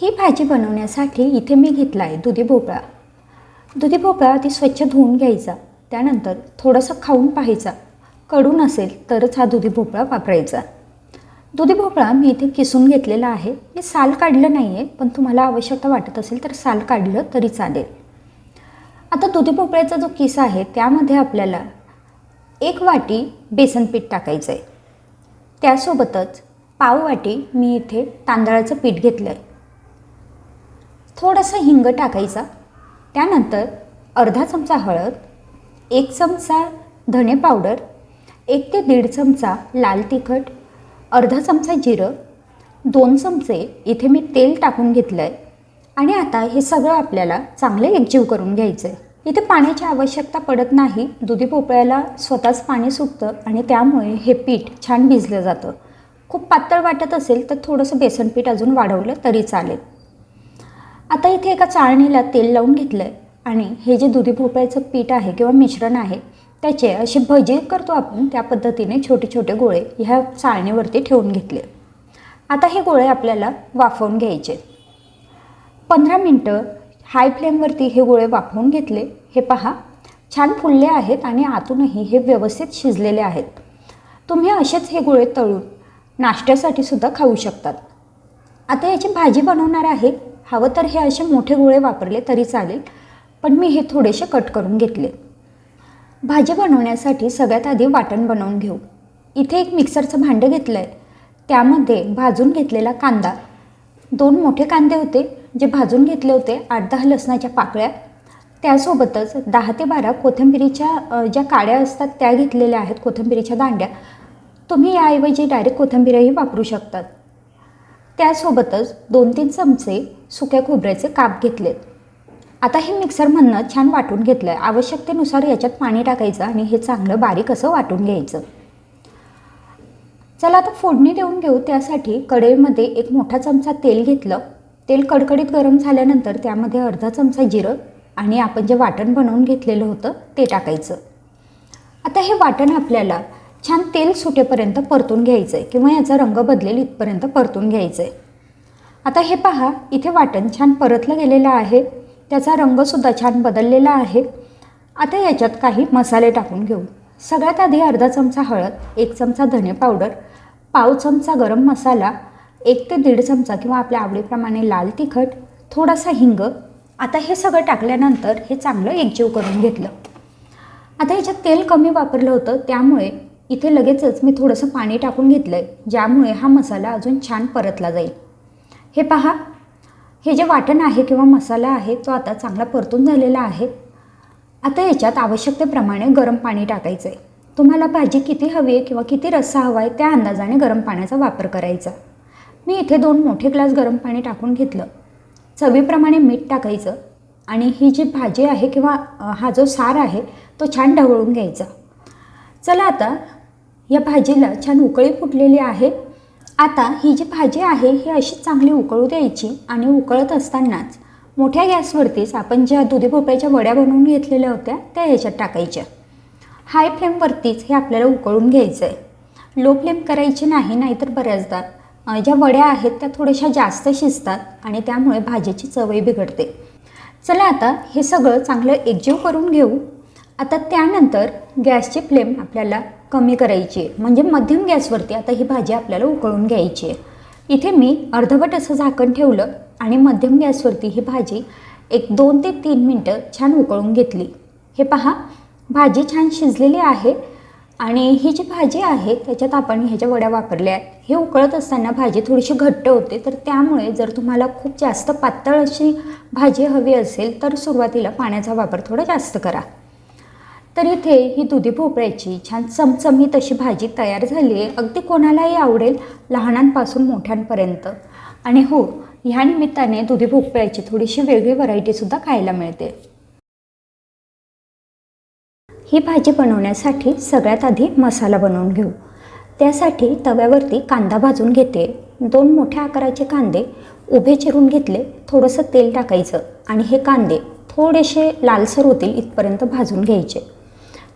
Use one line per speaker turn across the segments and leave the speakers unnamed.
ही भाजी बनवण्यासाठी इथे मी घेतला आहे दुधी भोपळा. दुधी भोपळा आधी स्वच्छ धुवून घ्यायचा. त्यानंतर थोडंसं खाऊन पाहायचा. कडू नसेल तरच हा दुधी भोपळा वापरायचा. दुधी भोपळा मी इथे किसून घेतलेला आहे. मी साल काढलं नाही आहे पण तुम्हाला आवश्यकता वाटत असेल तर साल काढलं तरी चालेल. आता दुधी भोपळ्याचा जो किस आहे त्यामध्ये आपल्याला एक वाटी बेसन पीठ टाकायचं आहे त्यासोबतच पाव वाटी मी इथे तांदळाचं पीठ घेतलं आहे थोडंसं हिंग टाकायचा. त्यानंतर अर्धा चमचा हळद एक चमचा धने पावडर एक ते दीड चमचा लाल तिखट अर्धा चमचा जिरं दोन चमचे इथे मी तेल टाकून घेतलं आहे आणि आता हे सगळं आपल्याला चांगले एकजीव करून घ्यायचं आहे इथे पाण्याची आवश्यकता पडत नाही. दुधी भोपळ्याला स्वतःच पाणी सुटतं आणि त्यामुळे हे पीठ छान भिजलं जातं. खूप पातळ वाटत असेल तर थोडंसं बेसन पीठ अजून वाढवलं तरी चालेल. आता इथे एका चाळणीला तेल लावून घेतलं आहे आणि हे जे दुधी भोपळ्याचं पीठ आहे किंवा मिश्रण आहे त्याचे असे भजे करतो आपण त्या पद्धतीने छोटे छोटे गोळे ह्या चाळणीवरती ठेवून घेतले. आता हे गोळे आपल्याला वाफवून घ्यायचे. पंधरा मिनटं हाय फ्लेमवरती हे गोळे वाफवून घेतले. हे पहा छान फुलले आहेत आणि आतूनही हे व्यवस्थित शिजलेले आहेत. तुम्ही असेच हे गोळे तळून नाश्त्यासाठी सुद्धा खाऊ शकतात. आता याची भाजी बनवणार आहे हवं तर हे असे मोठे गोळे वापरले तरी चालेल पण मी हे थोडेसे कट करून घेतले. भाजी बनवण्यासाठी सगळ्यात आधी वाटण बनवून घेऊ. इथे एक मिक्सरचं भांडं घेतलं आहे त्यामध्ये भाजून घेतलेला कांदा. दोन मोठे कांदे होते जे भाजून घेतले होते आठ दहा लसणाच्या पाकळ्या. त्यासोबतच दहा ते बारा कोथिंबिरीच्या ज्या काड्या असतात त्या घेतलेल्या आहेत कोथिंबिरीच्या दांड्या. तुम्ही याऐवजी डायरेक्ट कोथिंबीरही वापरू शकतात. त्यासोबतच दोन तीन चमचे सुक्या खोबऱ्याचे काप घेतलेत. आता हे मिक्सरमधनं छान वाटून घेतलं आहे आवश्यकतेनुसार याच्यात पाणी टाकायचं आणि हे चांगलं बारीक असं वाटून घ्यायचं. चला आता फोडणी देऊन घेऊ. त्यासाठी कढईमध्ये एक मोठा चमचा तेल घेतलं. तेल कडकडीत गरम झाल्यानंतर त्यामध्ये अर्धा चमचा जिरं आणि आपण जे वाटण बनवून घेतलेलं होतं ते टाकायचं. आता हे वाटण आपल्याला छान तेल सुटेपर्यंत परतून घ्यायचं आहे किंवा याचा रंग बदलेल इथपर्यंत परतून घ्यायचं आहे आता हे पहा इथे वाटण छान परतलं गेलेलं आहे. त्याचा रंगसुद्धा छान बदललेला आहे. आता याच्यात काही मसाले टाकून घेऊ. सगळ्यात आधी अर्धा चमचा हळद एक चमचा धने पावडर पाव चमचा गरम मसाला एक ते दीड चमचा किंवा आपल्या आवडीप्रमाणे लाल तिखट थोडासा हिंग. आता हे सगळं टाकल्यानंतर हे चांगलं एकजीव करून घेतलं. आता याच्यात तेल कमी वापरलं होतं त्यामुळे इथे लगेचच मी थोडंसं पाणी टाकून घेतलं आहे ज्यामुळे हा मसाला अजून छान परतला जाईल. हे पहा. हे जे वाटण आहे किंवा मसाला आहे तो आता चांगला परतून झालेला आहे. आता याच्यात आवश्यकतेप्रमाणे गरम पाणी टाकायचं आहे तुम्हाला भाजी किती हवी आहे किंवा किती रस्सा हवा आहे त्या अंदाजाने गरम पाण्याचा वापर करायचा. मी इथे दोन मोठे ग्लास गरम पाणी टाकून घेतलं. चवीप्रमाणे मीठ टाकायचं आणि ही जी भाजी आहे किंवा हा जो सार आहे तो छान ढवळून घ्यायचा. चला आता या भाजीला छान उकळी फुटलेली आहे. आता ही जी भाजी आहे ही अशी चांगली उकळू द्यायची आणि उकळत असतानाच मोठ्या गॅसवरतीच आपण ज्या दुधी भोपळ्याच्या वड्या बनवून घेतलेल्या होत्या त्या ह्याच्यात टाकायच्या. हाय फ्लेमवरतीच हे आपल्याला उकळून घ्यायचं आहे लो फ्लेम करायची नाही नाहीतर बऱ्याचदा ज्या वड्या आहेत त्या थोड्याशा जास्त शिजतात आणि त्यामुळे भाजीची चवही बिघडते. चला आता हे सगळं चांगलं एकजीव करून घेऊ. आता त्यानंतर गॅसची फ्लेम आपल्याला कमी करायची. आहे म्हणजे मध्यम गॅसवरती आता ही भाजी आपल्याला उकळून घ्यायची आहे. इथे मी अर्धवट असं झाकण ठेवलं आणि मध्यम गॅसवरती ही भाजी एक दोन ते तीन मिनटं छान उकळून घेतली. हे पहा भाजी छान शिजलेली आहे आणि ही जी भाजी आहे त्याच्यात आपण ह्याच्या वड्या वापरल्या आहेत. हे उकळत असताना भाजी थोडीशी घट्ट होते तर त्यामुळे जर तुम्हाला खूप जास्त पातळ अशी भाजी हवी असेल तर सुरुवातीला पाण्याचा वापर थोडा जास्त करा. तर इथे ही दुधी भोपळ्याची छान चमचमीत अशी भाजी तयार झाली आहे. अगदी कोणालाही आवडेल लहानांपासून मोठ्यांपर्यंत. आणि हो ह्या निमित्ताने दुधी भोपळ्याची थोडीशी वेगळी व्हरायटीसुद्धा खायला मिळते. ही भाजी बनवण्यासाठी सगळ्यात आधी मसाला बनवून घेऊ. त्यासाठी तव्यावरती कांदा भाजून घेते. दोन मोठ्या आकाराचे कांदे उभे चिरून घेतले थोडंसं तेल टाकायचं आणि हे कांदे थोडेसे लालसर होतील इथपर्यंत भाजून घ्यायचे.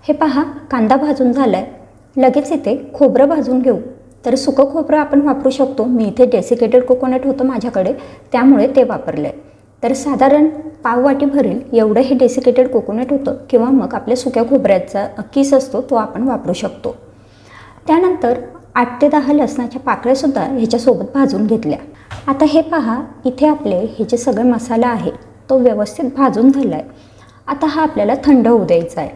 हे पहा कांदा भाजून झाला आहे लगेच इथे खोबरं भाजून घेऊ. तर सुकं खोबरं आपण वापरू शकतो. मी इथे डेसिकेटेड कोकोनट होतं माझ्याकडे. त्यामुळे ते वापरलं आहे तर साधारण पाव वाटी भरेल एवढं हे डेसिकेटेड कोकोनट होतं किंवा मग आपल्या सुक्या खोबऱ्याचा किस असतो तो आपण वापरू शकतो. त्यानंतर आठ ते दहा लसणाच्या पाकळ्यासुद्धा ह्याच्यासोबत भाजून घेतल्या. आता हे पहा इथे आपले हे जे सगळे मसाला आहे तो व्यवस्थित भाजून झाला आहे आता हा आपल्याला थंड होऊ द्यायचा आहे.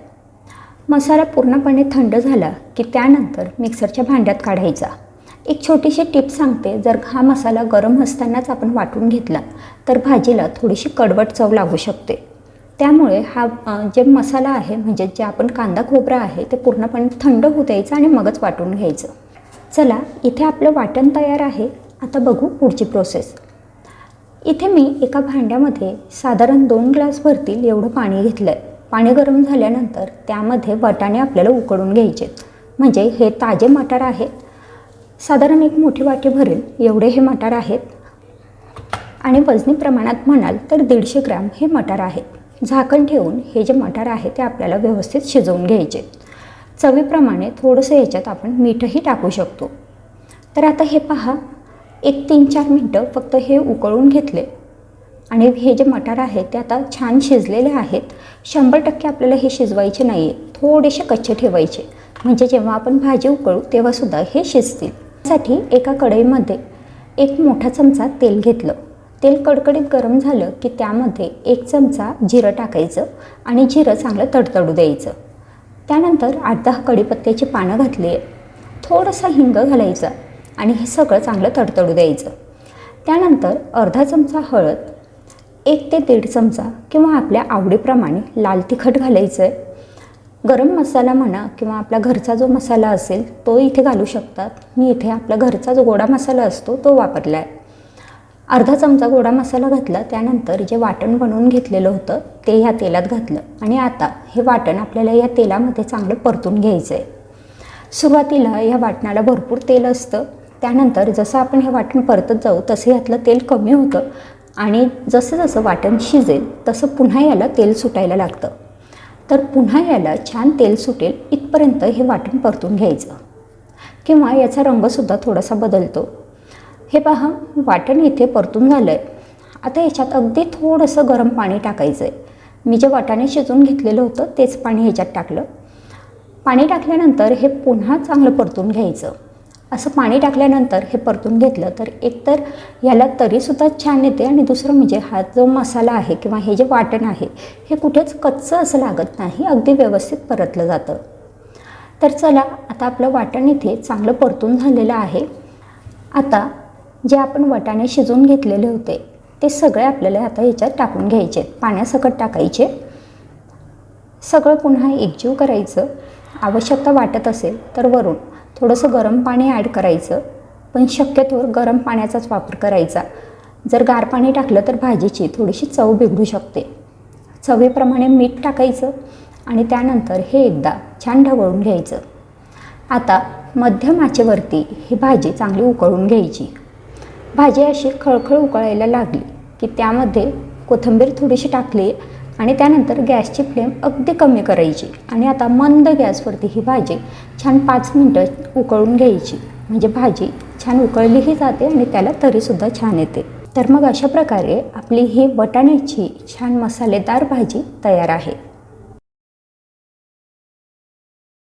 मसाला पूर्णपणे थंड झाला की त्यानंतर मिक्सरच्या भांड्यात काढायचा. एक छोटीशी टिप सांगते जर हा मसाला गरम असतानाच आपण वाटून घेतला तर भाजीला थोडीशी कडवट चव लागू शकते. त्यामुळे हा जे मसाला आहे म्हणजे जे आपण कांदा खोबरा आहे ते पूर्णपणे थंड होऊ द्यायचं आणि मगच वाटून घ्यायचं. चला इथे आपलं वाटण तयार आहे. आता बघू पुढची प्रोसेस. इथे मी एका भांड्यामध्ये साधारण दोन ग्लास भरतील एवढं पाणी घेतलं आहे पाणी गरम झाल्यानंतर त्यामध्ये वाटाणे आपल्याला उकडून घ्यायचे. म्हणजे हे ताजे मटार आहेत. साधारण एक मोठी वाटी भरेल. एवढे हे मटार आहेत. आणि वजनी प्रमाणात म्हणाल तर दीडशे ग्रॅम हे मटार आहेत. झाकण ठेवून हे जे मटार आहे ते आपल्याला व्यवस्थित शिजवून घ्यायचे. चवीप्रमाणे थोडंसं याच्यात आपण मीठही टाकू शकतो. तर आता हे पहा. एक तीन चार मिनटं फक्त हे उकळून घेतले. आणि हे जे मटार आहेत ते आता छान शिजलेले आहेत. शंभर टक्के आपल्याला हे शिजवायचे नाही आहे थोडेसे कच्चे ठेवायचे. म्हणजे जेव्हा आपण भाजी उकळू तेव्हासुद्धा हे शिजतील. त्यासाठी एका कढईमध्ये एक मोठा चमचा तेल घेतलं. तेल कडकडीत गरम झालं की त्यामध्ये एक चमचा जिरं टाकायचं आणि जिरं चांगलं तडतडू द्यायचं. त्यानंतर आठ दहा कढीपत्त्याची पानं घातली. आहे हिंग घालायचं आणि हे सगळं चांगलं तडतडू द्यायचं. त्यानंतर अर्धा चमचा हळद एक ते दीड चमचा किंवा आपल्या आवडीप्रमाणे लाल तिखट घालायचं आहे गरम मसाला म्हणा किंवा आपला घरचा जो मसाला असेल तो इथे घालू शकतात. मी इथे आपला घरचा जो गोडा मसाला असतो तो वापरला आहे अर्धा चमचा गोडा मसाला घातला त्यानंतर जे वाटण बनवून घेतलेलं होतं ते ह्या तेलात घातलं. आणि आता हे वाटण आपल्याला या तेलामध्ये चांगलं परतून घ्यायचं आहे सुरुवातीला या वाटणाला भरपूर तेल असतं. त्यानंतर जसं आपण हे वाटण परतत जाऊ तसं यातलं तेल कमी होतं. आणि जसं जसं वाटण शिजेल तसं पुन्हा याला तेल सुटायला लागतं. तर पुन्हा याला छान तेल सुटेल इथपर्यंत हे वाटण परतून घ्यायचं. किंवा याचा रंगसुद्धा थोडासा बदलतो. हे पहा वाटण इथे परतून झालं आहे आता याच्यात अगदी थोडंसं गरम पाणी टाकायचं आहे मी जे वाटाणे शिजवून घेतलेलं होतं तेच पाणी ह्याच्यात टाकलं. पाणी टाकल्यानंतर हे पुन्हा चांगलं परतून घ्यायचं. असं पाणी टाकल्यानंतर हे परतून घेतलं तर एकतर याला तरीसुद्धा छान येते आणि दुसरं म्हणजे हा जो मसाला आहे किंवा हे जे वाटण आहे हे कुठेच कच्चं असं लागत नाही अगदी व्यवस्थित परतलं जातं. तर चला आता आपलं वाटण इथे चांगलं परतून झालेलं आहे. आता जे आपण वाटाणे शिजवून घेतलेले होते ते सगळे आपल्याला आता याच्यात टाकून घ्यायचे. पाण्यासकट टाकायचे. सगळं पुन्हा एकजीव करायचं. आवश्यकता वाटत असेल तर वरून. थोडंसं गरम पाणी ॲड करायचं पण शक्यतोवर गरम पाण्याचाच वापर करायचा. जर गार पाणी टाकलं तर भाजीची थोडीशी चव बिघडू शकते. चवीप्रमाणे मीठ टाकायचं आणि त्यानंतर हे एकदा छान ढवळून घ्यायचं. आता मध्यम आचेवरती ही भाजी चांगली उकळून घ्यायची. भाजी अशी खळखळ उकळायला लागली की त्यामध्ये कोथिंबीर थोडीशी टाकली आणि त्यानंतर गॅसची फ्लेम अगदी कमी करायची आणि आता मंद गॅसवरती ही भाजी छान पाच मिनटं उकळून घ्यायची. म्हणजे भाजी छान उकळलीही जाते आणि त्याला तरीसुद्धा छान येते. तर मग अशा प्रकारे आपली ही बटाण्याची छान मसालेदार भाजी तयार आहे.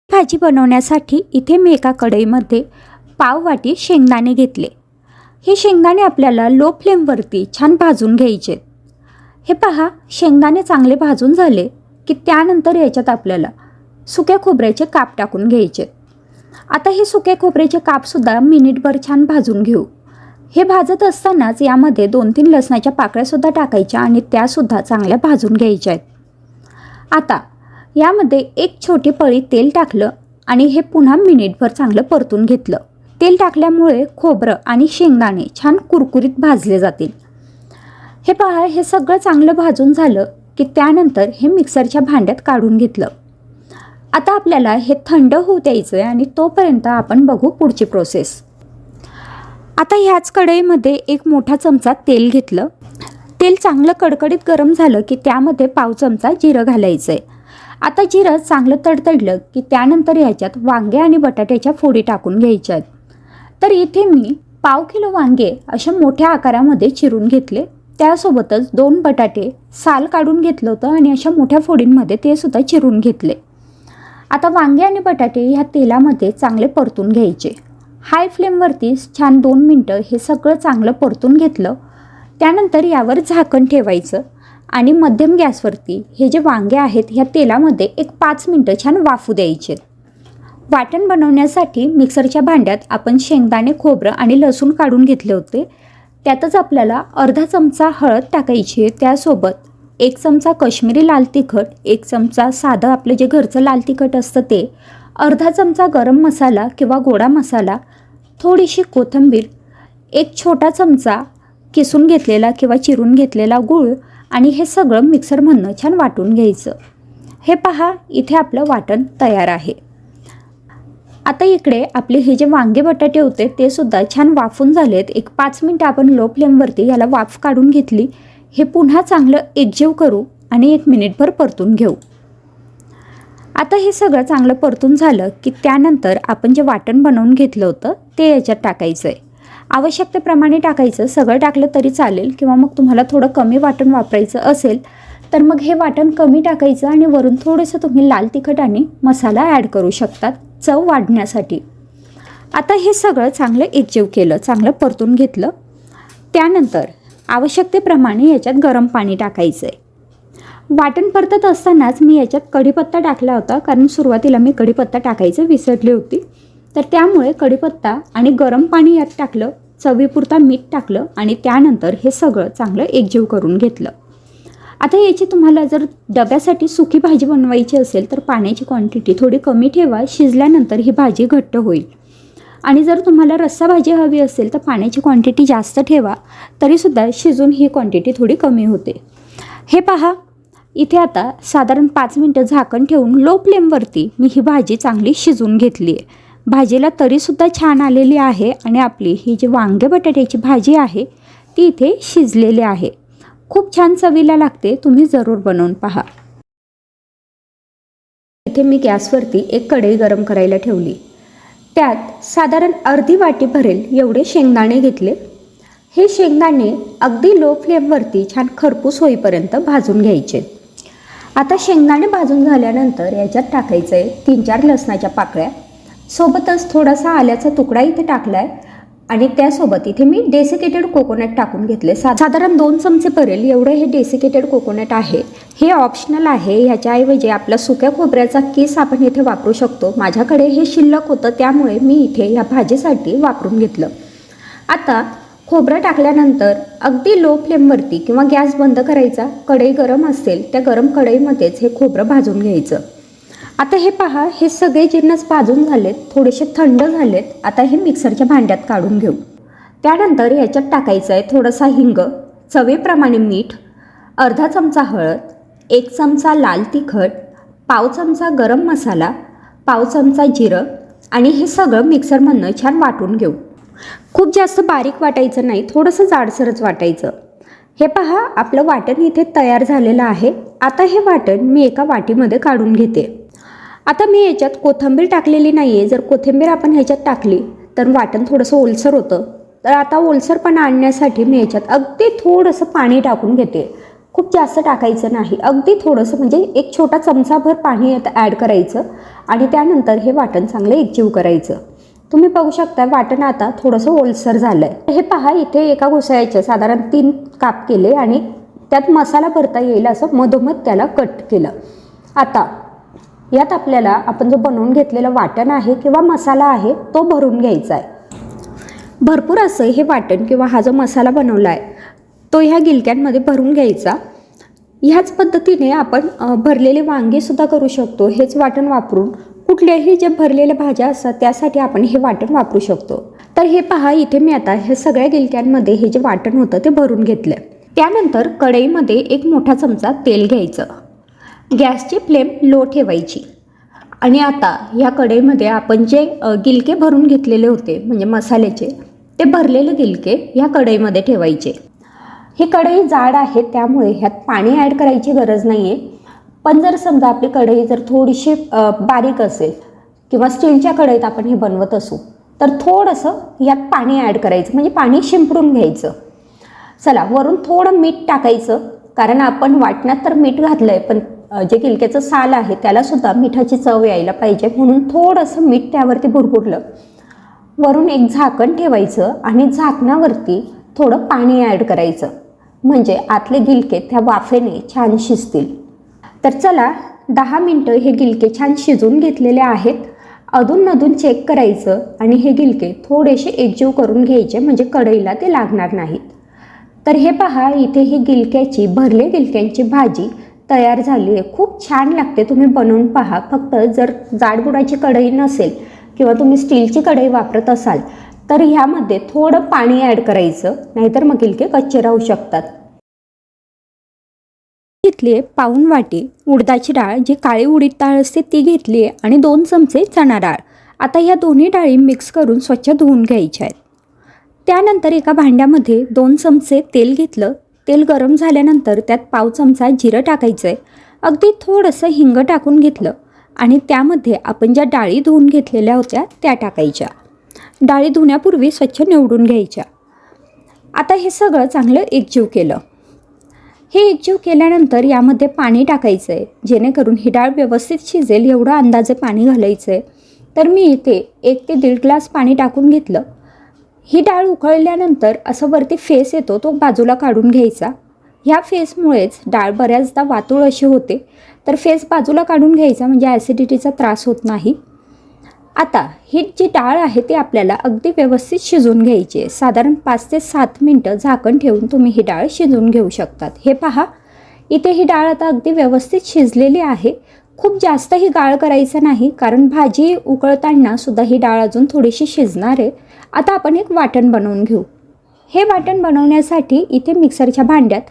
भाजी बनवण्यासाठी इथे मी एका कढईमध्ये पाव वाटी शेंगदाणे घेतले. हे शेंगदाणे आपल्याला लो फ्लेमवरती छान भाजून घ्यायचे हे पहा शेंगदाणे चांगले भाजून झाले की त्यानंतर याच्यात आपल्याला सुक्या खोबऱ्याचे काप टाकून घ्यायचे. आता हे सुक्या खोबऱ्याचे कापसुद्धा मिनिटभर छान भाजून घेऊ. हे भाजत असतानाच यामध्ये दोन तीन लसणाच्या पाकळ्यासुद्धा टाकायच्या आणि त्यासुद्धा चांगल्या भाजून घ्यायच्या आहेत. आता यामध्ये एक छोटी पळी तेल टाकलं आणि हे पुन्हा मिनिटभर चांगलं परतून घेतलं. तेल टाकल्यामुळे खोबरं आणि शेंगदाणे छान कुरकुरीत भाजले जातील. हे पहा हे सगळं चांगलं भाजून झालं की त्यानंतर हे मिक्सरच्या भांड्यात काढून घेतलं. आता आपल्याला हे थंड होऊ द्यायचं आहे आणि तोपर्यंत आपण बघू पुढची प्रोसेस आता ह्याच कढईमध्ये एक मोठा चमचा तेल घेतलं. तेल चांगलं कडकडीत गरम झालं की त्यामध्ये पाव चमचा जिरं घालायचं आहे आता जिरं चांगलं तडतडलं की त्यानंतर ह्याच्यात वांगे आणि बटाट्याच्या फोडी टाकून घ्यायच्या आहेत तर इथे मी पाव किलो वांगे अशा मोठ्या आकारामध्ये चिरून घेतले. त्यासोबतच दोन बटाटे साल काढून घेतलं होतं आणि अशा मोठ्या फोडींमध्ये ते सुद्धा चिरून घेतले. आता वांगे आणि बटाटे ह्या तेलामध्ये चांगले परतून घ्यायचे. हाय फ्लेमवरती छान दोन मिनटं हे सगळं चांगलं परतून घेतलं. त्यानंतर यावर झाकण ठेवायचं आणि मध्यम गॅसवरती हे जे वांगे आहेत ह्या तेलामध्ये एक पाच मिनटं छान वाफू द्यायचे. वाटण बनवण्यासाठी मिक्सरच्या भांड्यात आपण शेंगदाणे खोबरं आणि लसूण काढून घेतले होते. त्यातच आपल्याला अर्धा चमचा हळद टाकायची आहे त्यासोबत एक चमचा कश्मीरी लाल तिखट एक चमचा साधं आपलं जे घरचं लाल तिखट असतं ते अर्धा चमचा गरम मसाला किंवा गोडा मसाला थोडीशी कोथिंबीर एक छोटा चमचा किसून घेतलेला किंवा चिरून घेतलेला गूळ आणि हे सगळं मिक्सरमधनं छान वाटून घ्यायचं. हे पहा इथे आपलं वाटण तयार आहे. आता इकडे आपले हे जे वांगे बटाटे होते ते सुद्धा छान वाफून झालेत. एक पाच मिनटं आपण लो फ्लेमवरती याला वाफ काढून घेतली. हे पुन्हा चांगलं एकजीव करू आणि एक मिनिटभर परतून घेऊ. आता हे सगळं चांगलं परतून झालं की त्यानंतर आपण जे वाटण बनवून घेतलं होतं ते याच्यात टाकायचं आहे आवश्यकतेप्रमाणे टाकायचं. सगळं टाकलं तरी चालेल किंवा मग तुम्हाला थोडं कमी वाटण वापरायचं असेल तर मग हे वाटण कमी टाकायचं आणि वरून थोडंसं तुम्ही लाल तिखट आणि मसाला ॲड करू शकतात. चव वाढण्यासाठी. आता हे सगळं चांगलं एकजीव केलं चांगलं परतून घेतलं. त्यानंतर आवश्यकतेप्रमाणे याच्यात गरम पाणी टाकायचं आहे वाटण परतत असतानाच मी याच्यात कढीपत्ता टाकला होता कारण सुरुवातीला मी कढीपत्ता टाकायचं विसरली होती. तर त्यामुळे कढीपत्ता आणि गरम पाणी यात टाकलं चवीपुरता मीठ टाकलं आणि त्यानंतर हे सगळं चांगलं एकजीव करून घेतलं. आता याची तुम्हाला जर डब्यासाठी सुकी भाजी बनवायची असेल तर पाण्याची क्वांटिटी थोडी कमी ठेवा. शिजल्यानंतर ही भाजी घट्ट होईल. आणि जर तुम्हाला रस्सा भाजी हवी असेल तर पाण्याची क्वांटिटी जास्त ठेवा. तरीसुद्धा शिजून ही क्वांटिटी थोडी कमी होते. हे पहा. इथे आता साधारण पाच मिनटं झाकण ठेवून लो फ्लेमवरती मी ही भाजी चांगली शिजून घेतली आहे. भाजीला तरीसुद्धा छान आलेली आहे आणि आपली ही जी वांगे बटाट्याची भाजी आहे ती इथे शिजलेली आहे. खूप छान चवीला लागते तुम्ही जरूर बनवून पहा. इथे मी गॅसवरती एक कढई गरम करायला ठेवली. त्यात साधारण अर्धी वाटी भरेल एवढे शेंगदाणे घेतले. हे शेंगदाणे अगदी लो फ्लेमवरती छान खरपूस होईपर्यंत भाजून घ्यायचे. आता शेंगदाणे भाजून झाल्यानंतर याच्यात टाकायचं आहे तीन चार लसणाच्या पाकळ्या. सोबतच थोडासा आल्याचा तुकडा इथे टाकला आहे आणि त्यासोबत इथे मी डेसिकेटेड कोकोनट टाकून घेतले. सा साधारण दोन चमचे परेल एवढं हे डेसिकेटेड कोकोनट आहे. हे ऑप्शनल आहे ह्याच्याऐवजी आपला सुक्या खोबऱ्याचा केस आपण इथे वापरू शकतो. माझ्याकडे हे शिल्लक होतं त्यामुळे मी इथे ह्या भाजीसाठी वापरून घेतलं. आता खोबरं टाकल्यानंतर अगदी लो फ्लेमवरती किंवा गॅस बंद करायचा कढई गरम असेल त्या गरम कढईमध्येच हे खोबरं भाजून घ्यायचं. आता हे पहा हे सगळे जिन्नस भाजून झालेत थोडेसे थंड झालेत. आता हे मिक्सरच्या भांड्यात काढून घेऊ. त्यानंतर याच्यात टाकायचं आहे थोडासा हिंग चवीप्रमाणे मीठ अर्धा चमचा हळद एक चमचा लाल तिखट पाव चमचा गरम मसाला पाव चमचा जिरं आणि हे सगळं मिक्सरमधनं छान वाटून घेऊ. खूप जास्त बारीक वाटायचं नाही थोडंसं जाडसरच वाटायचं. हे पहा आपलं वाटण इथे तयार झालेलं आहे. आता हे वाटण मी एका वाटीमध्ये काढून घेते. आता मी याच्यात कोथिंबीर टाकलेली नाही आहे जर कोथिंबीर आपण ह्याच्यात टाकली तर वाटण थोडंसं ओलसर होतं. तर आता ओलसरपणा आणण्यासाठी मी याच्यात अगदी थोडंसं पाणी टाकून घेते. खूप जास्त टाकायचं नाही. अगदी थोडंसं म्हणजे एक छोटा चमचाभर पाणी यात ॲड करायचं आणि त्यानंतर हे वाटण चांगलं एकजीव करायचं. तुम्ही बघू शकता वाटण आता थोडंसं ओलसर झालं आहे हे पहा इथे एका घुसळ्याचे साधारण तीन काप केले आणि त्यात मसाला भरता येईल असं मधोमध त्याला कट केलं. आता यात आपल्याला आपण जो बनवून घेतलेलं वाटण आहे किंवा मसाला आहे तो भरून घ्यायचा आहे. भरपूर असं हे वाटण किंवा हा जो मसाला बनवला आहे तो ह्या गिलक्यांमध्ये भरून घ्यायचा. ह्याच पद्धतीने आपण भरलेले वांगेसुद्धा करू शकतो. हेच वाटण वापरून कुठल्याही जे भरलेल्या भाज्या असतात त्यासाठी आपण हे वाटण वापरू शकतो. तर हे पहा इथे मी आता हे सगळ्या गिलक्यांमध्ये हे जे वाटण होतं ते भरून घेतलं त्यानंतर कढईमध्ये एक मोठा चमचा तेल घ्यायचं. गॅसची फ्लेम लो ठेवायची. आणि आता ह्या कढईमध्ये आपण जे गिलके भरून घेतलेले होते म्हणजे मसाल्याचे ते भरलेले गिलके ह्या कढईमध्ये ठेवायचे. ही कढई जाड आहे त्यामुळे ह्यात पाणी ॲड करायची गरज नाही आहे पण जर समजा आपली कढई जर थोडीशी बारीक असेल किंवा स्टीलच्या कढईत आपण हे बनवत असू तर थोडंसं यात पाणी ॲड करायचं म्हणजे पाणी शिंपडून घ्यायचं. चला वरून थोडं मीठ टाकायचं कारण आपण वाटण्यात तर मीठ घातलं आहे पण जे गिलक्याचं साल आहे त्यालासुद्धा मिठाची चव यायला पाहिजे. म्हणून थोडंसं मीठ त्यावरती भुरभुरलं वरून एक झाकण ठेवायचं आणि झाकणावरती थोडं पाणी ॲड करायचं. म्हणजे आतले गिलके त्या वाफेने छान शिजतील. तर चला दहा मिनटं हे गिलके छान शिजून घेतलेले आहेत. अधूनमधून चेक करायचं आणि हे गिलके थोडेसे एकजीव करून घ्यायचे म्हणजे कढईला ते लागणार नाहीत. तर हे पहा इथे ही गिलक्याची भरले गिलक्यांची भाजी तयार झाली आहे. खूप छान लागते तुम्ही बनवून पहा. फक्त जर जाडबुडाची कढई नसेल किंवा तुम्ही स्टीलची कढई वापरत असाल तर ह्यामध्ये थोडं पाणी ॲड करायचं नाहीतर मग इलके कच्चे राहू शकतात. घेतली आहे पाऊन वाटी उडदाची डाळ. जी काळी उडीद डाळ असते ती घेतली आहे आणि दोन चमचे चणा डाळ. आता ह्या दोन्ही डाळी मिक्स करून स्वच्छ धुवून घ्यायच्या आहेत. त्यानंतर एका भांड्यामध्ये दोन चमचे तेल घेतलं तेल गरम झाल्यानंतर त्यात पाव चमचा जिरं टाकायचं आहे अगदी थोडंसं हिंग टाकून घेतलं आणि त्यामध्ये आपण ज्या डाळी धुवून घेतलेल्या होत्या त्या टाकायच्या. डाळी धुण्यापूर्वी स्वच्छ निवडून घ्यायच्या. आता हे सगळं चांगलं एकजीव केलं. हे एकजीव केल्यानंतर यामध्ये पाणी टाकायचं आहे जेणेकरून ही डाळ व्यवस्थित शिजेल एवढं अंदाजे पाणी घालायचं आहे तर मी इथे एक ते दीड ग्लास पाणी टाकून घेतलं. ही डाळ उकळल्यानंतर असं वरती फेस येतो तो बाजूला काढून घ्यायचा. ह्या फेसमुळेच डाळ बऱ्याचदा वातूळ अशी होते. तर फेस बाजूला काढून घ्यायचा म्हणजे ॲसिडिटीचा त्रास होत नाही. आता ही जी डाळ आहे ती आपल्याला अगदी व्यवस्थित शिजवून घ्यायची आहे. साधारण पाच ते सात मिनटं झाकण ठेवून तुम्ही ही डाळ शिजून घेऊ शकतात. हे पहा. इथे ही डाळ आता अगदी व्यवस्थित शिजलेली आहे. खूप जास्त ही गाळ करायचं नाही कारण भाजी उकळताना सुद्धा ही डाळ अजून थोडीशी शिजणार आहे. आता आपण एक वाटण बनवून घेऊ. हे वाटण बनवण्यासाठी इथे मिक्सरच्या भांड्यात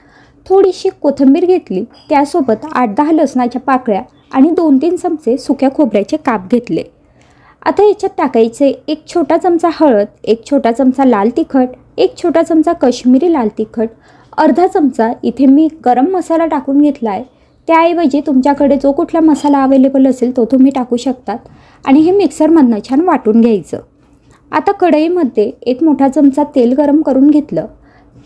थोडीशी कोथिंबीर घेतली. त्यासोबत आठ दहा लसणाच्या पाकळ्या आणि दोन तीन चमचे सुक्या खोबऱ्याचे काप घेतले. आता याच्यात टाकायचे एक छोटा चमचा हळद एक छोटा चमचा लाल तिखट एक छोटा चमचा कश्मीरी लाल तिखट अर्धा चमचा इथे मी गरम मसाला टाकून घेतला आहे त्याऐवजी तुमच्याकडे जो कुठला मसाला अवेलेबल असेल तो तुम्ही टाकू शकतात आणि हे मिक्सरमधनं छान वाटून घ्यायचं. आता कढईमध्ये एक मोठा चमचा तेल गरम करून घेतलं.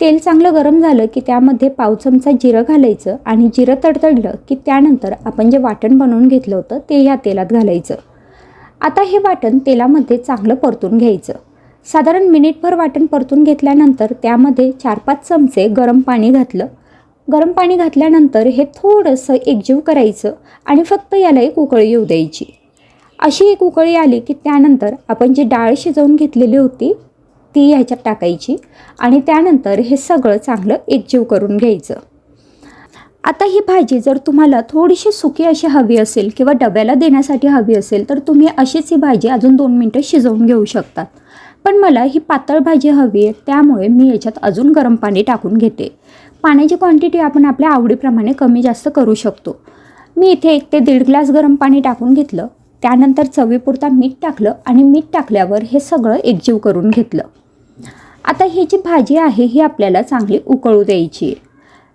तेल चांगलं गरम झालं की त्यामध्ये पाव चमचा जिरं घालायचं आणि जिरं तडतडलं की त्यानंतर आपण जे वाटण बनवून घेतलं होतं ते ह्या तेलात घालायचं. आता हे वाटण तेलामध्ये चांगलं परतून घ्यायचं. साधारण मिनिटभर वाटण परतून घेतल्यानंतर त्यामध्ये चार पाच चमचे गरम पाणी घातलं. गरम पाणी घातल्यानंतर हे थोडंसं एकजीव करायचं आणि फक्त याला एक उकळी येऊ द्यायची. अशी एक उकळी आली की त्यानंतर आपण जी डाळ शिजवून घेतलेली होती ती ह्याच्यात टाकायची आणि त्यानंतर हे सगळं चांगलं एकजीव करून घ्यायचं. आता ही भाजी जर तुम्हाला थोडीशी सुकी अशी हवी असेल किंवा डब्याला देण्यासाठी हवी असेल तर तुम्ही अशीच ही भाजी अजून दोन मिनटं शिजवून घेऊ शकतात पण मला ही पातळ भाजी हवी आहे त्यामुळे मी याच्यात अजून गरम पाणी टाकून घेते. पाण्याची क्वांटिटी आपण आपल्या आवडीप्रमाणे कमी जास्त करू शकतो. मी इथे एक ते दीड ग्लास गरम पाणी टाकून घेतलं. त्यानंतर चवीपुरता मीठ टाकलं आणि मीठ टाकल्यावर हे सगळं एकजीव करून घेतलं. आता ही जी भाजी आहे ही आपल्याला चांगली उकळू द्यायची आहे.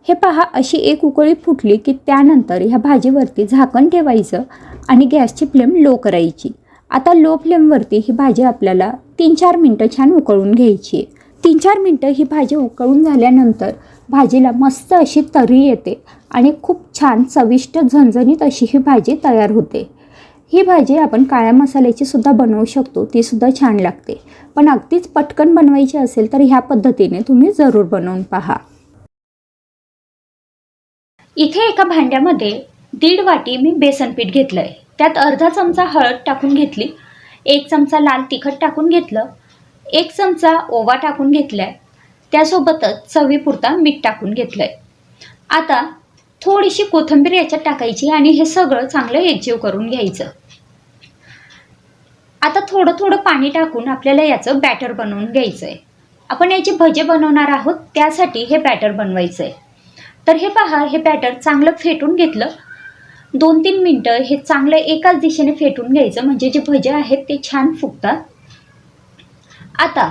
हे पहा अशी एक उकळी फुटली की त्यानंतर ह्या भाजीवरती झाकण ठेवायचं आणि गॅसची फ्लेम लो करायची. आता लो फ्लेमवरती ही भाजी आपल्याला तीन चार मिनटं छान उकळून घ्यायची आहे. तीन चार मिनटं ही भाजी उकळून झाल्यानंतर भाजीला मस्त अशी तरी येते आणि खूप छान चविष्ट झणझणीत अशी ही भाजी तयार होते. ही भाजी आपण काळ्या मसाल्याची सुद्धा बनवू शकतो ती सुद्धा छान लागते. पण अगदीच पटकन बनवायची असेल तर ह्या पद्धतीने तुम्ही जरूर बनवून पहा. इथे एका भांड्यामध्ये दीड वाटी मी बेसन पीठ घेतलं आहे त्यात अर्धा चमचा हळद टाकून घेतली एक चमचा लाल तिखट टाकून घेतलं एक चमचा ओवा टाकून घेतला आहे त्यासोबतच चवीपुरता मीठ टाकून घेतलं आहे आता थोडीशी कोथिंबीर याच्यात टाकायची आणि हे सगळं चांगलं एकजीव करून घ्यायचं. आता थोडं थोडं पाणी टाकून आपल्याला याचं बॅटर बनवून घ्यायचं आहे आपण याचे भजे बनवणार आहोत त्यासाठी हे बॅटर बनवायचं आहे तर हे पहा हे बॅटर चांगलं फेटून घेतलं. दोन तीन मिनटं हे चांगलं एकाच दिशेने फेटून घ्यायचं म्हणजे जे भजे आहेत ते छान फुगतात. आता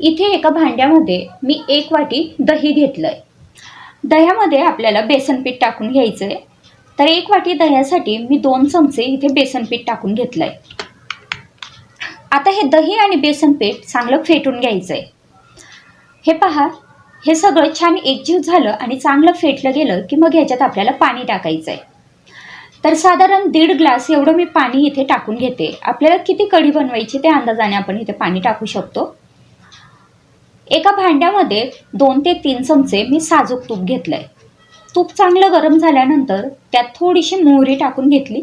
इथे एका भांड्यामध्ये मी एक वाटी दही घेतलं आहे दह्यामध्ये आपल्याला बेसन पीठ टाकून घ्यायचं आहे तर एक वाटी दह्यासाठी मी दोन चमचे इथे बेसन पीठ टाकून घेतलं आहे आता हे दही आणि बेसन पीठ चांगलं फेटून घ्यायचं आहे हे पहा हे सगळं छान एकजीव झालं आणि चांगलं फेटलं गेलं की मग ह्याच्यात आपल्याला पाणी टाकायचं आहे तर साधारण दीड ग्लास एवढं मी पाणी इथे टाकून घेते. आपल्याला किती कढी बनवायची ते अंदाजाने आपण इथे पाणी टाकू शकतो. एका भांड्यामध्ये दोन ते तीन चमचे मी साजूक तूप घेतलं आहे तूप चांगलं गरम झाल्यानंतर त्यात थोडीशी मोहरी टाकून घेतली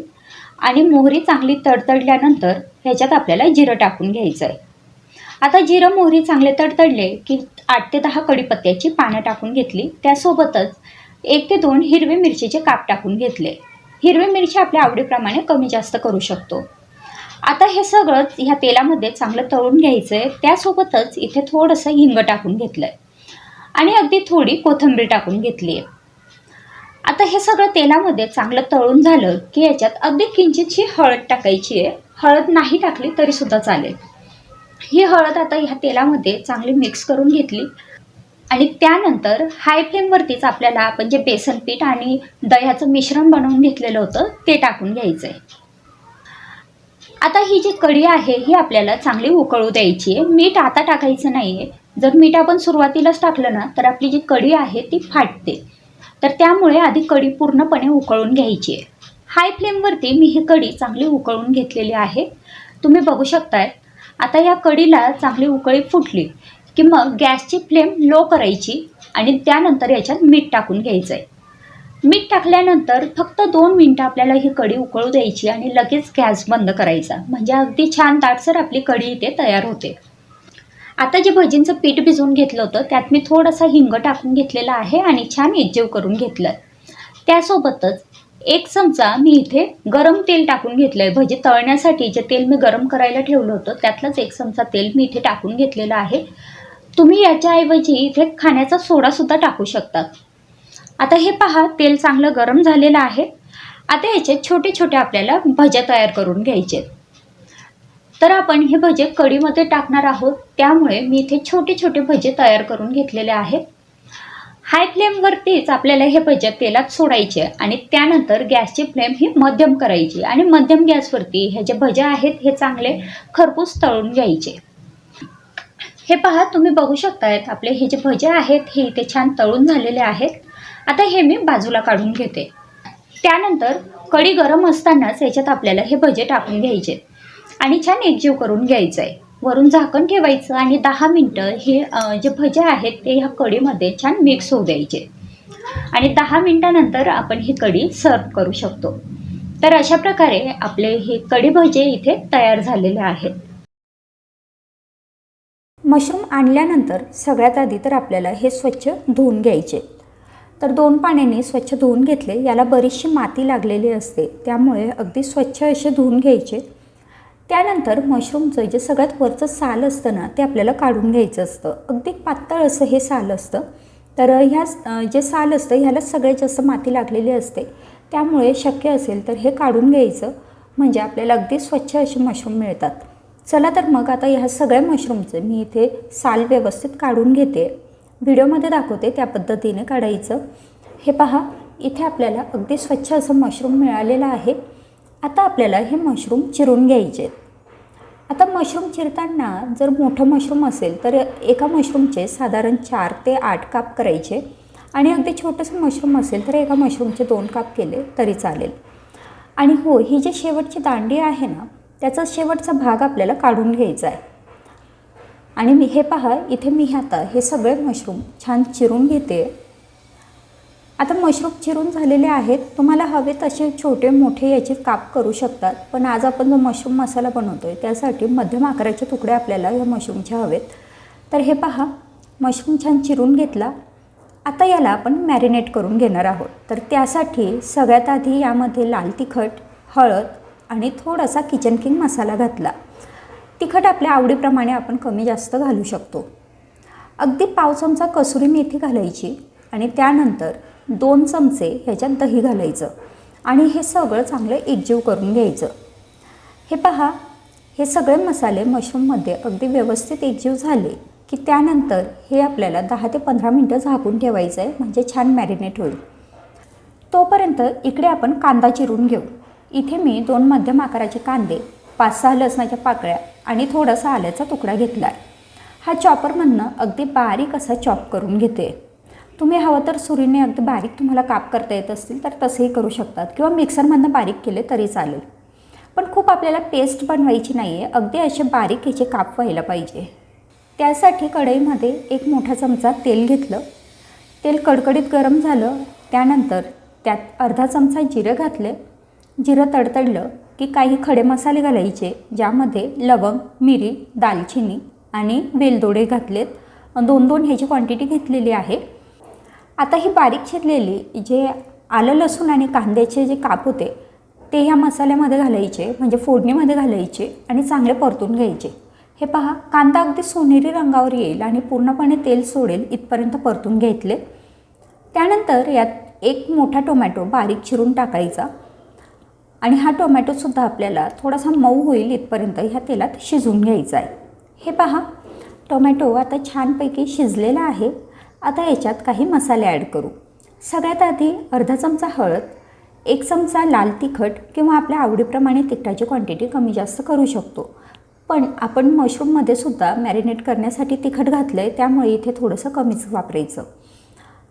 आणि मोहरी चांगली तडतडल्यानंतर ह्याच्यात आपल्याला जिरं टाकून घ्यायचं आहे आता जिरं मोहरी चांगले तडतडले की आठ ते दहा कडीपत्त्याची पानं टाकून घेतली. त्यासोबतच एक ते दोन हिरवे मिरचीचे काप टाकून घेतले. हिरवी मिरची आपल्या आवडीप्रमाणे कमी जास्त करू शकतो. आता हे सगळं ह्या तेलामध्ये चांगलं तळून घ्यायचं आहे त्यासोबतच इथे थोडंसं हिंग टाकून घेतलं आहे आणि अगदी थोडी कोथिंबीर टाकून घेतली आहे आता हे सगळं तेलामध्ये चांगलं तळून झालं की याच्यात अगदी किंचितशी हळद टाकायची आहे. हळद नाही टाकली तरीसुद्धा चालेल. ही हळद आता ह्या तेलामध्ये चांगली मिक्स करून घेतली. आणि त्यानंतर हाय फ्लेमवरतीच आपल्याला आपण जे बेसन पीठ आणि दह्याचं मिश्रण बनवून घेतलेलं होतं ते टाकून घ्यायचं आहे आता ही जी कढी आहे ही आपल्याला चांगली उकळू द्यायची आहे. मीठ आता टाकायचं नाही आहे जर मीठ आपण सुरुवातीलाच टाकलं ना तर आपली जी कढी आहे ती फाटते. तर त्यामुळे आधी कढी पूर्णपणे उकळून घ्यायची आहे. हाय फ्लेमवरती मी ही कढी चांगली उकळून घेतलेली आहे. तुम्ही बघू शकताय आता या कढीला चांगली उकळी फुटली की मग गॅसची फ्लेम लो करायची आणि त्यानंतर याच्यात मीठ टाकून घ्यायचं आहे मीठ टाकल्यानंतर फक्त दोन मिनटं आपल्याला ही कढी उकळू द्यायची आणि लगेच गॅस बंद करायचा. म्हणजे अगदी छान दाटसर आपली कढी इथे तयार होते. आता जे भजींचं पीठ भिजवून घेतलं होतं त्यात मी थोडासा हिंग टाकून घेतलेला आहे आणि छान एकजीव करून घेतलं. त्यासोबतच एक चमचा मी इथे गरम तेल टाकून घेतलं आहे भजी तळण्यासाठी जे तेल मी गरम करायला ठेवलं होतं त्यातलंच एक चमचा तेल मी इथे टाकून घेतलेलं आहे. तुम्ही याच्याऐवजी इथे खाण्याचा सोडासुद्धा टाकू शकतात आता हे पहा तेल चांगलं गरम झालेलं आहे. आता याचे छोटे छोटे आपल्याला भज्या तयार करून घ्यायचे आहेत. तर आपण हे भजे कढीमध्ये टाकणार आहोत. त्यामुळे मी इथे छोटे छोटे भजे तयार करून घेतलेले आहेत. हाय फ्लेमवरतीच आपल्याला हे भजे तेलात सोडायचे आणि त्यानंतर गॅसची फ्लेम ही मध्यम करायची आणि मध्यम गॅसवरती हे जे भजे आहेत हे चांगले खरपूस तळून घ्यायचे हे पहा तुम्ही बघू शकतायत आपले हे जे भजे आहेत हे इथे छान तळून झालेले आहेत. आता हे मी बाजूला काढून घेते. त्यानंतर कढी गरम असतानाच याच्यात आपल्याला हे भजे टाकून घ्यायचे. आणि छान एकजीव करून घ्यायचं आहे वरून झाकण ठेवायचं आणि दहा मिनटं हे जे भजे आहेत ते ह्या कढीमध्ये छान मिक्स होऊ द्यायचे. आणि दहा मिनटानंतर आपण ही कढी सर्व करू शकतो. तर अशा प्रकारे आपले हे कढी भजे इथे तयार झालेले आहेत. मशरूम आणल्यानंतर सगळ्यात आधी तर आपल्याला हे स्वच्छ धुवून घ्यायचे. तर दोन पाण्याने स्वच्छ धुवून घेतले. याला बरीचशी माती लागलेली असते. त्यामुळे अगदी स्वच्छ असे धुवून घ्यायचे. त्यानंतर मशरूमचं जे सगळ्यात वरचं साल असतं ना ते आपल्याला काढून घ्यायचं असतं. अगदी पातळ असं हे साल असतं. तर ह्या जे साल असतं ह्याला सगळ्यात जास्त माती लागलेली असते. त्यामुळे शक्य असेल तर हे काढून घ्यायचं. म्हणजे आपल्याला अगदी स्वच्छ असे मशरूम मिळतात. चला तर मग आता ह्या सगळ्या मशरूमचं मी इथे साल व्यवस्थित काढून घेते. व्हिडिओमध्ये दाखवते त्या पद्धतीने काढायचं. हे पहा इथे आपल्याला अगदी स्वच्छ असं मशरूम मिळालेलं आहे. आता आपल्याला हे मशरूम चिरून घ्यायचे. आता मशरूम चिरताना जर मोठं मशरूम असेल तर एका मशरूमचे साधारण चार ते आठ काप करायचे. आणि अगदी छोटंसं मशरूम असेल तर एका मशरूमचे दोन काप केले तरी चालेल. आणि हो ही जी शेवटची दांडी आहे ना त्याचा शेवटचा भाग आपल्याला काढून घ्यायचा आहे. आणि मी हे पहा इथे मी आता हे सगळे मशरूम छान चिरून घेते. आता मशरूम चिरून झालेले आहेत. तुम्हाला हवे तसे छोटे मोठे याचे काप करू शकतात. पण आज आपण जो मशरूम मसाला बनवतो आहे त्यासाठी मध्यम आकाराचे तुकडे आपल्याला या मशरूमचे हवेत. तर हे पहा मशरूम छान चिरून घेतला. आता याला आपण मॅरिनेट करून घेणार आहोत. तर त्यासाठी सगळ्यात आधी यामध्ये लाल तिखट हळद आणि थोडासा किचन किंग मसाला घातला. तिखट आपल्या आवडीप्रमाणे आपण कमी जास्त घालू शकतो. अगदी पाव चमचा कसुरी मेथी घालायची आणि त्यानंतर दोन चमचे ह्याच्यात दही घालायचं आणि हे सगळं चांगलं एकजीव करून घ्यायचं. हे पहा हे सगळे मसाले मशरूममध्ये अगदी व्यवस्थित एकजीव झाले की त्यानंतर हे आपल्याला दहा ते पंधरा मिनटं झाकून ठेवायचं आहे म्हणजे छान मॅरिनेट होईल. तोपर्यंत इकडे आपण कांदा चिरून घेऊ. इथे मी दोन मध्यम आकाराचे कांदे पाच सहा लसणाच्या पाकळ्या आणि थोडासा आल्याचा तुकडा घेतला. आहे हा चॉपरमधनं अगदी बारीक असा चॉप करून घेते. तुम्ही हवं तर सुरीने अगदी बारीक तुम्हाला काप करता येत असतील तर तसंही करू शकतात किंवा मिक्सरमधनं बारीक केले तरी चालेल. पण खूप आपल्याला पेस्ट बनवायची नाही आहे अगदी असे बारीक याचे काप व्हायला पाहिजे. त्यासाठी कढईमध्ये एक मोठा चमचा तेल घेतलं. तेल कडकडीत गरम झालं. त्यानंतर त्यात अर्धा चमचा जिरं घातले. जिरं तडतडलं. की काही खडे मसाले घालायचे ज्यामध्ये लवंग मिरी दालचिनी आणि वेलदोडे घातलेत. दोन दोन ह्याची क्वांटिटी घेतलेली आहे. आता ही बारीक चिरलेली जे आलं लसूण आणि कांद्याचे जे काप होते ते ह्या मसाल्यामध्ये घालायचे म्हणजे फोडणीमध्ये घालायचे आणि चांगले परतून घ्यायचे. हे पहा कांदा अगदी सोनेरी रंगावर येईल आणि पूर्णपणे तेल सोडेल इथपर्यंत परतून घेतले. त्यानंतर यात एक मोठा टोमॅटो बारीक चिरून टाकायचा. आणि हा टोमॅटोसुद्धा आपल्याला थोडासा मऊ होईल इथपर्यंत ह्या तेलात शिजवून घ्यायचा आहे. हे पहा टोमॅटो आता छानपैकी शिजलेला आहे. आता याच्यात काही मसाले ॲड करू. सगळ्यात आधी अर्धा चमचा हळद एक चमचा लाल तिखट किंवा आपल्या आवडीप्रमाणे तिखटाची क्वांटिटी कमी जास्त करू शकतो. पण आपण मशरूममध्ये सुद्धा मॅरिनेट करण्यासाठी तिखट घातलं आहे त्यामुळे इथे थोडंसं कमीच वापरायचं.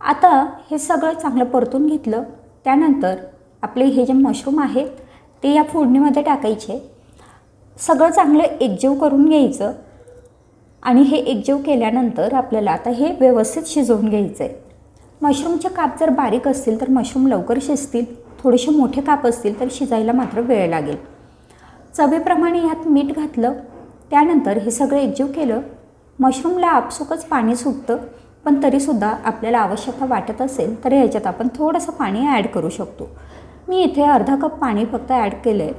आता हे सगळं चांगलं परतून घेतलं. त्यानंतर आपले हे जे मशरूम आहेत ते या फोडणीमध्ये टाकायचे. सगळं चांगलं एकजीव करून घ्यायचं आणि हे एकजीव केल्यानंतर आपल्याला आता हे व्यवस्थित शिजवून घ्यायचं आहे मशरूमचे काप जर बारीक असतील तर मशरूम लवकर शिजतील थोडेसे मोठे काप असतील तर शिजायला मात्र वेळ लागेल. चवीप्रमाणे ह्यात मीठ घातलं त्यानंतर हे सगळं एकजीव केलं मशरूमला आपसुकच पाणी सुटतं पण तरीसुद्धा आपल्याला आवश्यकता वाटत असेल तर ह्याच्यात आपण थोडंसं पाणी ॲड करू शकतो. मी इथे अर्धा कप पाणी फक्त ॲड केलं आहे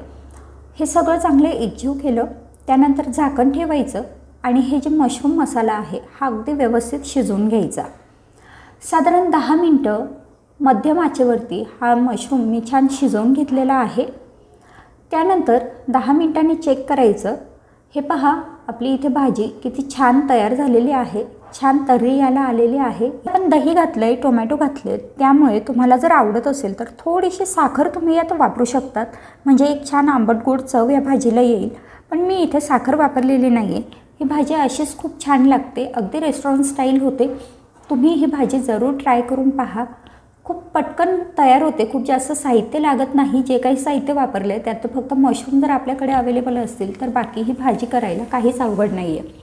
हे सगळं चांगलं एकजीव केलं त्यानंतर झाकण ठेवायचं आणि हे जे मशरूम मसाला आहे हा अगदी व्यवस्थित शिजवून घ्यायचा. साधारण दहा मिनटं मध्यम आचेवरती हा मशरूम मी छान शिजवून घेतलेला आहे. त्यानंतर दहा मिनटांनी चेक करायचं. हे पहा आपली इथे भाजी किती छान तयार झालेली आहे. छान तर्री याला आलेली आहे. पण दही घातलं आहे टोमॅटो घातले त्यामुळे तुम्हाला जर आवडत असेल तर थोडीशी साखर तुम्ही यात वापरू शकतात. म्हणजे एक छान आंबट गोड चव या भाजीला येईल. पण मी इथे साखर वापरलेली नाही आहे ही भाजी अशीच खूप छान लागते. अगदी रेस्टॉरंट स्टाईल होते. तुम्ही ही भाजी जरूर ट्राय करून पहा. खूप पटकन तयार होते. खूप जास्त साहित्य लागत नाही. जे काही साहित्य वापरले त्यात फक्त मशरूम जर आपल्याकडे अवेलेबल असतील तर बाकी ही भाजी करायला काहीच अवघड नाही आहे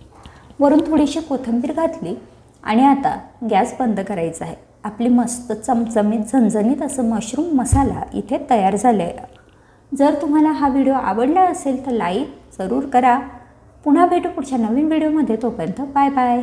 वरून थोडीशी कोथिंबीर घातली आणि आता गॅस बंद करायचा आहे. आपली मस्त चमचमीत झणझणीत असं मशरूम मसाला इथे तयार झाले आहे जर तुम्हाला हा व्हिडिओ आवडला असेल तर लाईक जरूर करा. पुन्हा भेटू पुढच्या नवीन व्हिडिओमध्ये तोपर्यंत बाय बाय.